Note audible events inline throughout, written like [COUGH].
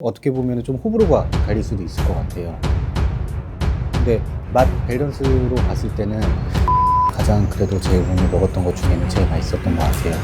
어떻게 보면 좀 호불호가 갈릴 수도 있을 것 같아요. 근데 맛 밸런스로 봤을 때는 가장 그래도 제일 오늘 먹었던 것 중에는 제일 맛있었던 것 같아요.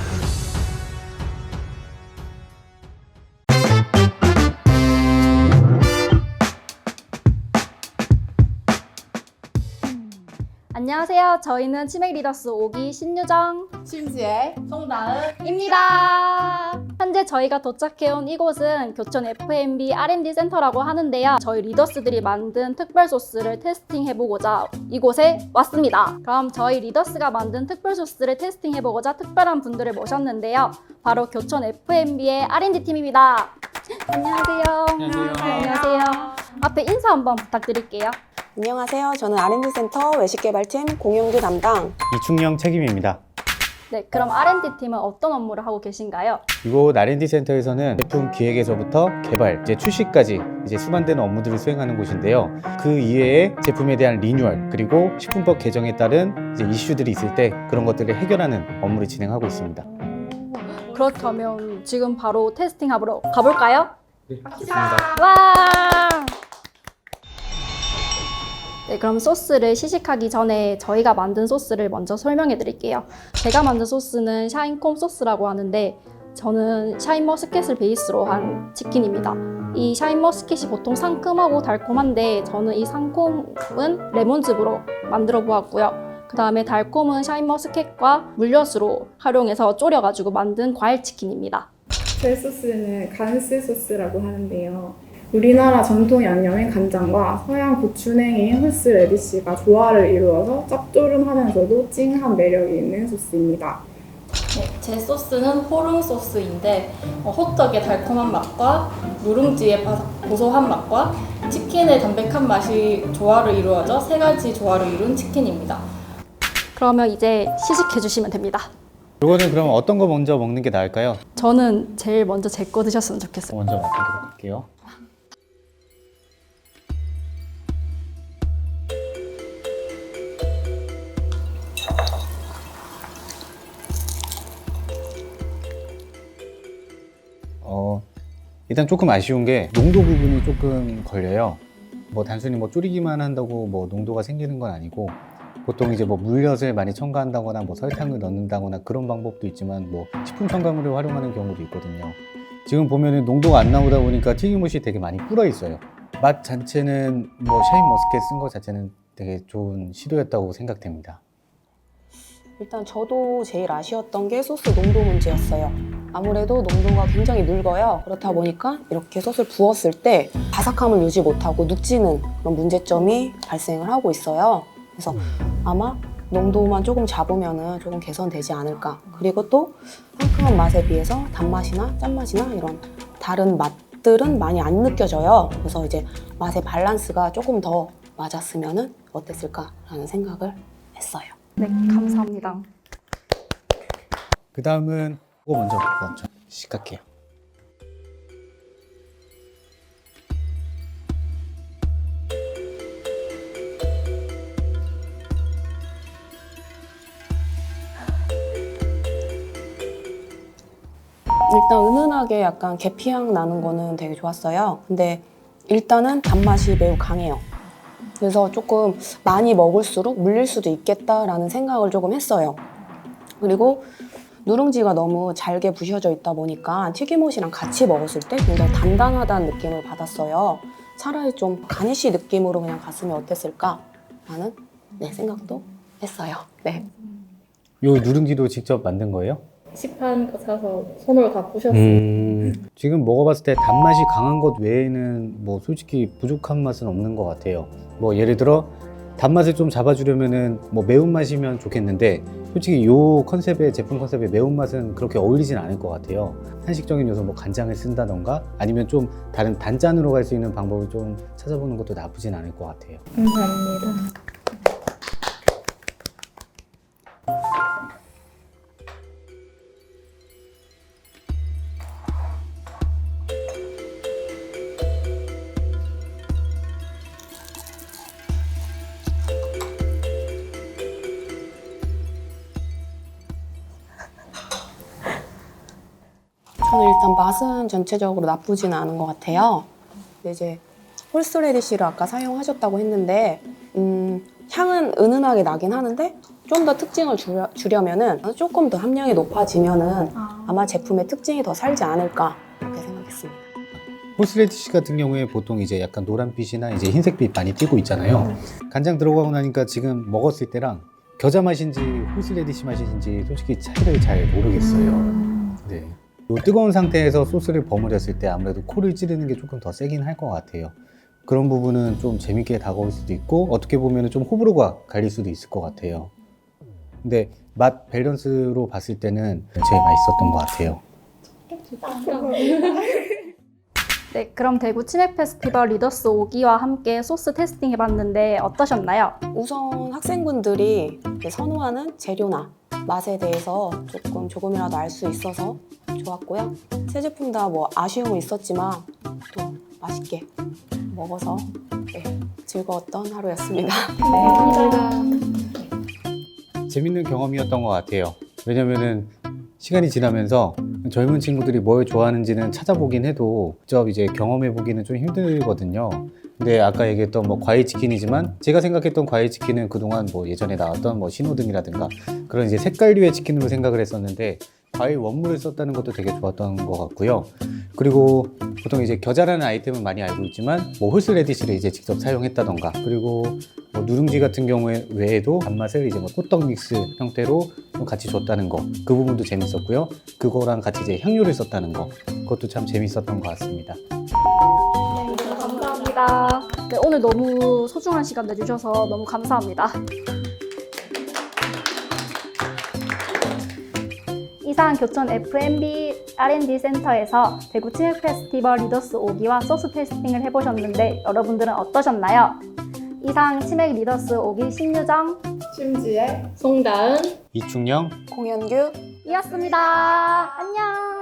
안녕하세요. 저희는 치맥 리더스 5기 신유정 심지의 송다은 입니다. 현재 저희가 도착해온 이곳은 교촌 F&B R&D 센터라고 하는데요. 저희 리더스들이 만든 특별 소스를 테스팅해보고자 이곳에 왔습니다. 그럼 저희 리더스가 만든 특별 소스를 테스팅해보고자 특별한 분들을 모셨는데요. 바로 교촌 F&B의 R&D 팀입니다. 안녕하세요. 안녕하세요. 앞에 인사 한번 부탁드릴게요. 안녕하세요. 저는 R&D 센터 외식개발팀 공용주 담당 이충영 책임입니다. 네, 그럼 R&D 팀은 어떤 업무를 하고 계신가요? 이곳 R&D 센터에서는 제품 기획에서부터 개발, 이제 출시까지 이제 수반되는 업무들을 수행하는 곳인데요. 그 이외에 제품에 대한 리뉴얼 그리고 식품법 개정에 따른 이제 이슈들이 있을 때 그런 것들을 해결하는 업무를 진행하고 있습니다. 그렇다면 지금 바로 테스팅하러 가볼까요? 네, 좋습니다. 와! 네, 그럼 소스를 시식하기 전에 저희가 만든 소스를 먼저 설명해 드릴게요. 제가 만든 소스는 샤인콤 소스라고 하는데 저는 샤인머스켓을 베이스로 한 치킨입니다. 이 샤인머스켓이 보통 상큼하고 달콤한데 저는 이 상콤은 레몬즙으로 만들어 보았고요. 그 다음에 달콤은 샤인머스켓과 물엿으로 활용해서 졸여가지고 만든 과일 치킨입니다. 제 소스는 간스 소스라고 하는데요. 우리나라 전통 양념인 간장과 서양 고추냉이 홀스 레디쉬가 조화를 이루어서 짭조름하면서도 찡한 매력이 있는 소스입니다. 네, 제 소스는 호릉 소스인데 어, 호떡의 달콤한 맛과 누룽지의 바삭 고소한 맛과 치킨의 담백한 맛이 조화를 이루어져 세 가지 조화를 이룬 치킨입니다. 그러면 이제 시식해 주시면 됩니다. 이거는 그럼 어떤 거 먼저 먹는 게 나을까요? 저는 제일 먼저 제 거 드셨으면 좋겠어요. 먼저 맛보도록 할게요. 일단 조금 아쉬운 게 농도 부분이 조금 걸려요. 뭐 단순히 뭐 졸이기만 한다고 뭐 농도가 생기는 건 아니고 보통 이제 뭐 물엿을 많이 첨가한다거나 뭐 설탕을 넣는다거나 그런 방법도 있지만 뭐 식품 첨가물을 활용하는 경우도 있거든요. 지금 보면은 농도가 안 나오다 보니까 튀김옷이 되게 많이 불어 있어요. 맛 자체는 뭐 샤인 머스켓 쓴 거 자체는 되게 좋은 시도였다고 생각됩니다. 일단 저도 제일 아쉬웠던 게 소스 농도 문제였어요. 아무래도 농도가 굉장히 묽어요. 그렇다 보니까 이렇게 소스를 부었을 때 바삭함을 유지 못하고 눅지는 그런 문제점이 발생을 하고 있어요. 그래서 아마 농도만 조금 잡으면 조금 개선되지 않을까. 그리고 또 상큼한 맛에 비해서 단맛이나 짠맛이나 이런 다른 맛들은 많이 안 느껴져요. 그래서 이제 맛의 밸런스가 조금 더 맞았으면 어땠을까라는 생각을 했어요. 네, 감사합니다. 그 다음은 이거 먼저 먼저 시작할게요. 일단 은은하게 약간 계피향 나는 거는 되게 좋았어요. 근데 일단은 단맛이 매우 강해요. 그래서 조금 많이 먹을수록 물릴 수도 있겠다라는 생각을 조금 했어요. 그리고 누룽지가 너무 잘게 부셔져 있다 보니까 튀김옷이랑 같이 먹었을 때 굉장히 단단하다는 느낌을 받았어요. 차라리 좀 가니쉬 느낌으로 그냥 갔으면 어땠을까 라는 네, 생각도 했어요. 네. 요 누룽지도 직접 만든 거예요? 시판 거 사서 손으로 다 부셨어요. 음, 지금 먹어봤을 때 단맛이 강한 것 외에는 뭐 솔직히 부족한 맛은 없는 것 같아요. 뭐 예를 들어 단맛을 좀 잡아주려면은 뭐 매운맛이면 좋겠는데 솔직히 요 컨셉의 제품 컨셉의 매운맛은 그렇게 어울리진 않을 것 같아요. 한식적인 요소 뭐 간장을 쓴다던가 아니면 좀 다른 단짠으로 갈 수 있는 방법을 좀 찾아보는 것도 나쁘진 않을 것 같아요. 감사합니다. 저는 일단 음, 맛은 전체적으로 나쁘지는 않은 것 같아요. 근데 이제 홀스레디시를 아까 사용하셨다고 했는데 음, 향은 은은하게 나긴 하는데 좀 더 특징을 주려, 주려면은 조금 더 함량이 높아지면은 아마 제품의 특징이 더 살지 않을까 이렇게 생각했습니다. 호스레디시 같은 경우에 보통 이제 약간 노란빛이나 이제 흰색빛 많이 띄고 있잖아요. 간장 들어가고 나니까 지금 먹었을 때랑 겨자 맛인지 호스레디시 맛인지 솔직히 차이를 잘 모르겠어요. 네. 요 뜨거운 상태에서 소스를 버무렸을 때 아무래도 코를 찌르는 게 조금 더 세긴 할 것 같아요. 그런 부분은 좀 재밌게 다가올 수도 있고 어떻게 보면 좀 호불호가 갈릴 수도 있을 것 같아요. 근데 맛 밸런스로 봤을 때는 제일 맛있었던 것 같아요. 네, 그럼 대구 치맥 페스티벌 리더스 5기와 함께 소스 테스팅 해봤는데 어떠셨나요? 우선 학생분들이 선호하는 재료나 맛에 대해서 조금 조금이라도 알 수 있어서 좋았고요. 새 제품 다 뭐 아쉬움은 있었지만 또 맛있게 먹어서 네, 즐거웠던 하루였습니다. [LAUGHS] 재밌는 경험이었던 것 같아요. 왜냐면은 시간이 지나면서 젊은 친구들이 뭘 좋아하는지는 찾아보긴 해도 직접 이제 경험해 보기는 좀 힘들거든요. 근데 아까 얘기했던 뭐 과일 치킨이지만 제가 생각했던 과일 치킨은 그동안 뭐 예전에 나왔던 뭐 신호등이라든가 그런 이제 색깔류의 치킨으로 생각을 했었는데 과일 원물을 썼다는 것도 되게 좋았던 것 같고요. 그리고 보통 이제 겨자라는 아이템은 많이 알고 있지만 뭐 홀스 레디시를 이제 직접 사용했다던가 그리고 뭐 누룽지 같은 경우에 외에도 단맛을 이제 뭐 호떡 믹스 형태로 좀 같이 줬다는 거 그 부분도 재밌었고요. 그거랑 같이 이제 향료를 썼다는 거 그것도 참 재밌었던 것 같습니다. 감사합니다. 네, 오늘 너무 소중한 시간 내주셔서 너무 감사합니다. 이상 교촌 FMB R&D 센터에서 대구 치맥 페스티벌 리더스 5기와 소스 테스팅을 해보셨는데 여러분들은 어떠셨나요? 이상 치맥 리더스 5기 신유정 심지에 송다은 이충영 공연규 이었습니다. 안녕.